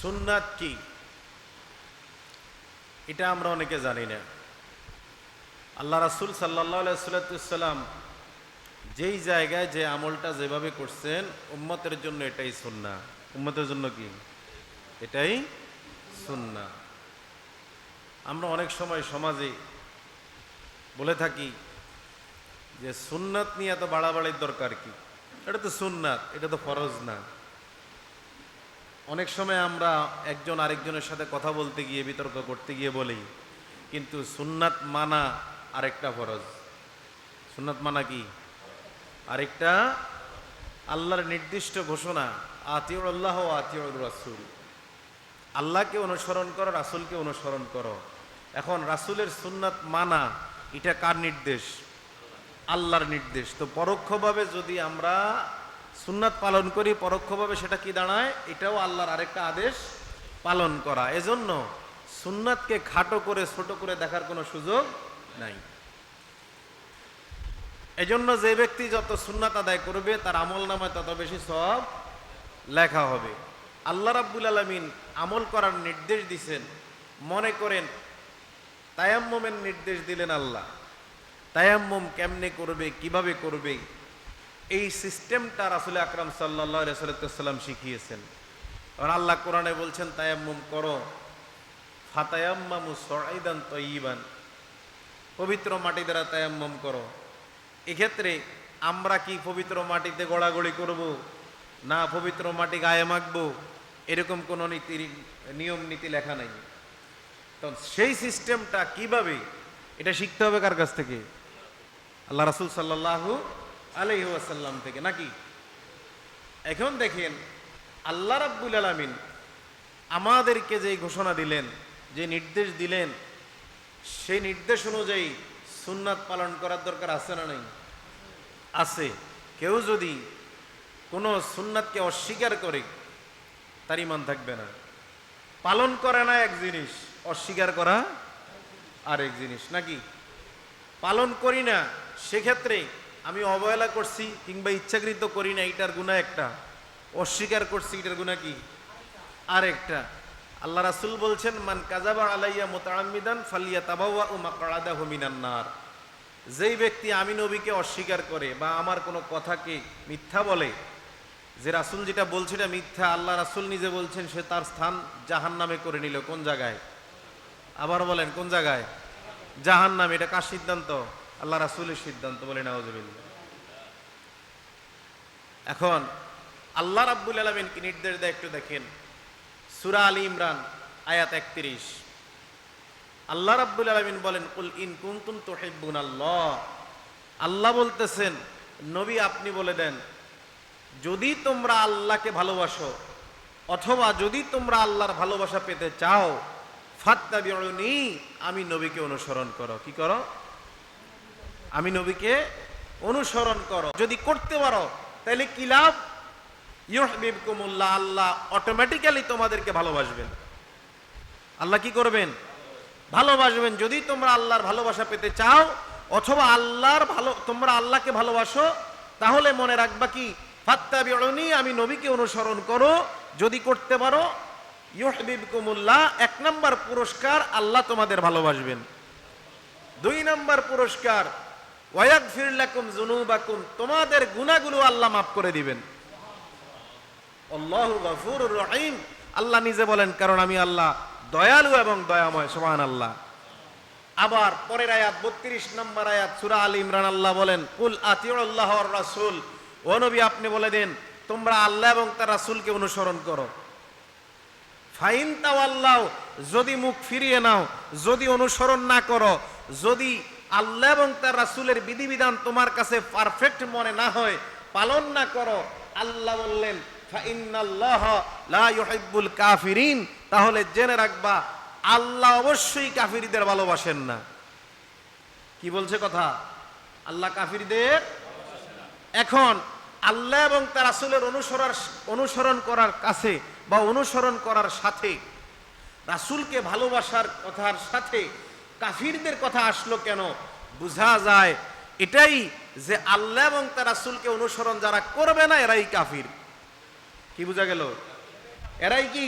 সুন্নাত কি? এটা আমরা অনেকে জানি না। আল্লাহ রাসুল সাল্লাহ সাল্লাম যেই জায়গায় যে আমলটা যেভাবে করছেন, উম্মতের জন্য এটাই সুন্না উম্মতের জন্য কি? এটাই সুন্না আমরা অনেক সময় সমাজে বলে থাকি যে সুন্নাত নিয়ে এত বাড়াবাড়ির দরকার কি? এটা তো সুন্নাত, এটা তো ফরজ না। অনেক সময় আমরা একজন আরেকজনের সাথে কথা বলতে গিয়ে, বিতর্ক করতে গিয়ে বলি, কিন্তু সুন্নাত মানা আরেকটা ফরজ। সুন্নাত মানা কি? আরেকটা আল্লাহর নির্দিষ্ট ঘোষণা, আতিউর আল্লাহ আতিউর রাসুল। আল্লাহকে অনুসরণ করো, রাসুলকে অনুসরণ করো। এখন রাসুলের সুন্নাত মানা, এটা কার নির্দেশ? আল্লাহর নির্দেশ। তো পরোক্ষভাবে যদি আমরা সুন্নাত পালন করি, পরোক্ষভাবে সেটা কি দাঁড়ায়? এটাও আল্লাহর আরেকটা আদেশ পালন করা। এজন্য সুন্নাতকে খাটো করে, ছোট করে দেখার কোনো সুযোগ নাই। এজন্য যে ব্যক্তি যত সুন্নাত আদায় করবে, তার আমল নামায় তত বেশি সব লেখা হবে। আল্লাহ রাব্বুল আলমিন আমল করার নির্দেশ দিছেন, মনে করেন তায়াম্মমের নির্দেশ দিলেন আল্লাহ। তায়াম্মম কেমনে করবে, কীভাবে করবে এই সিস্টেমটা রাসুল আকরাম সাল্লাহ সাল্লাম শিখিয়েছেন। আর আল্লাহ কোরআনে বলছেন, তায়াম্মম করো, ফাতায়াম্মামু সরাইদান তৈবান পবিত্র মাটি দ্বারা তায়াম্মম করো। এক্ষেত্রে আমরা কি পবিত্র মাটিতে গড়াগড়ি করব? না পবিত্র মাটি গায়ে মাখবো? এরকম কোনো নীতির নিয়ম, নীতি লেখা নাই। তো সেই সিস্টেমটা কীভাবে? এটা শিখতে হবে কার কাছ থেকে? আল্লাহ রাসুল সাল্লাহু আলহি আসাল্লাম থেকে। নাকি? এখন দেখেন, আল্লাহ রাব্বুল আলমিন আমাদেরকে যে ঘোষণা দিলেন, যে নির্দেশ দিলেন, সেই নির্দেশ অনুযায়ী সুন্নাত পালন করার দরকার আছে না নাই? আছে। কেউ যদি কোনো সুন্নাতকে অস্বীকার করে, তার ইমান থাকবে না। পালন করে না এক জিনিস, অস্বীকার করা আরেক জিনিস। নাকি? পালন করি না, সেক্ষেত্রে আমি অবহেলা করছি কিংবা ইচ্ছাকৃত করি না এটার গুণা একটা। অস্বীকার করছি এটার গুণা কি? আরেকটা। আল্লাহ রাসুল বলছেন, মান কাজাবা আলাইয়া মোতামিদান ফালিয়া তাবাওয়া ও মাকাদা হুমিনান্নার যেই ব্যক্তি আমি নবীকে অস্বীকার করে বা আমার কোনো কথাকে মিথ্যা বলে, যে রাসুল যেটা বলছে এটা মিথ্যা, আল্লাহ রাসুল নিজে বলছেন, সে তার স্থান জাহান নামে করে নিল। কোন জায়গায়? আবার বলেন, কোন জায়গায়? জাহান নামে এটা কার সিদ্ধান্ত? আল্লাহ রাসুলের সিদ্ধান্ত বলে নাওজবিল্লা এখন আল্লাহ রাব্বুল আলমিন কি নির্দেশ দেয়, একটু দেখেন। সুরা আলী ইমরান, আয়াত একত্রিশ। আল্লাহ রাব্বুল আলমিন বলেন, কুল ইন কুন্তুম তোহিবুন আল্লাহ আল্লাহ বলতেছেন, নবী, আপনি বলে দেন, যদি তোমরা আল্লাহকে ভালোবাসো, অথবা যদি তোমরা আল্লাহর ভালোবাসা পেতে চাও, ফাত্তাবিউনি, আমি নবীকে অনুসরণ করো। কি করো? আমি নবীকে অনুসরণ করো। যদি করতে পারো, তাহলে কি লাভ? ইউহবিবকুমুল্লাহ, আল্লাহ অটোমেটিক্যালি তোমাদেরকে ভালোবাসবেন। আল্লাহ কি করবেন? ভালোবাসবেন। যদি তোমরা আল্লাহর ভালোবাসা পেতে চাও, অথবা আল্লাহর ভালো তোমরা আল্লাহকে ভালোবাসো, তাহলে মনে রাখবা কি? ফাত্তাবিউনি, আমি নবীকে অনুসরণ করো। যদি করতে পারো, ইউহবিবকুমুল্লাহ, এক নম্বর পুরস্কার আল্লাহ তোমাদের ভালোবাসবেন। দুই নম্বর পুরস্কার ওয়াক ফিরলাকুম জুনুবাকুম তোমাদের গুনাহগুলো আল্লাহ মাফ করে দিবেন। আল্লাহু গফুরুর রহিম। আল্লাহ নিজে বলেন, কারণ আমি আল্লাহ দয়ালু এবং দয়াময় সুবহান আল্লাহ আবার পরের আয়াত, বত্রিশ নম্বর আয়াত, সুরা আল ইমরান, আল্লাহ বলেন, কুল আতিউল্লাহ রাসূল। ও নবী, আপনি বলে দেন, তোমরা আল্লাহ এবং তার রাসূলকে অনুসরণ করো। ফাইন তাও তাওয়াল্লাহ যদি মুখ ফিরিয়ে নাও, যদি অনুসরণ না করো, যদি আল্লাহ এবং তার রাসূলের বিধিবিধান তোমার কাছে পারফেক্ট মনে না হয়, পালন না করো। আল্লাহ বললেন কাফিরিন। তাহলে জেনে রাখবা, আল্লাহ অবশ্যই কাফিরদের ভালোবাসেন না। কি বলছে কথা? আল্লাহ কাফিরদের? এখন আল্লাহ এবং তার রাসূলের অনুসরণ অনুসরণ করার কাছে বা অনুসরণ করার সাথে, রাসূলকে ভালোবাসার কথার সাথে কাফিরদের কথা আসলো কেন? বোঝা যায় এটাই যে আল্লাহ এবং তার রাসূলকে অনুসরণ যারা করবে না, এরাই কাফির। কি বোঝা গেল? এরাই কি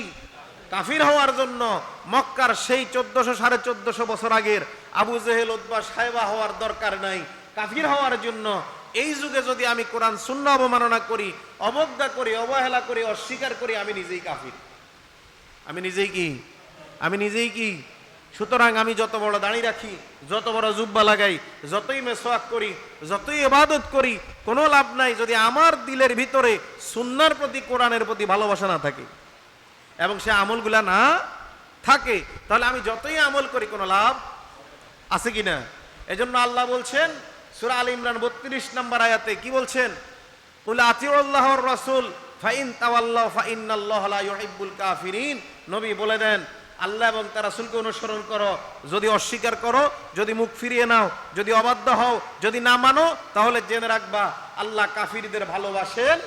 কাফির হওয়ার জন্য মক্কার সেই চোদ্দশো, সাড়ে চোদ্দশো বছর আগের আবু জেহেল উদ্বা সাহেবা হওয়ার দরকার নাই। কাফির হওয়ার জন্য এই যুগে যদি আমি কোরআন শূন্য অবমাননা করি, অবজ্ঞা করি, অবহেলা করি, অস্বীকার করি, আমি নিজেই কাফির। আমি নিজেই কি? আমি নিজেই কি? সুতরাং আমি যত বড় দাঁড়ি রাখি, যত বড় জুব্বা লাগাই, যতই মেসোয়াক করি, যতই এবাদত করি, কোনো লাভ নাই যদি আমার দিলের ভিতরে সুন্নার প্রতি, কোরআনের প্রতি ভালোবাসা না থাকে। এবং সে আমলগুলা না থাকে, তাহলে আমি যতই আমল করি, কোনো লাভ আছে কি না এজন্য আল্লাহ বলছেন, সুরা আল ইমরান বত্রিশ নম্বর আয়াতে কি বলছেন? বলে আতিউল্লাহর রাসূল, ফাইন তাওয়াল্লাহ লা ইউহিব্বুল কাফিরিন। নবী বলে দেন আল্লাহ এবং তার রাসুলকে অনুসরণ করো। যদি অস্বীকার করো, যদি মুখ ফিরিয়ে নাও, যদি অবাধ্য হও, যদি না মানো, তাহলে জেনে রাখবা, আল্লাহ কাফিরদের ভালোবাসেন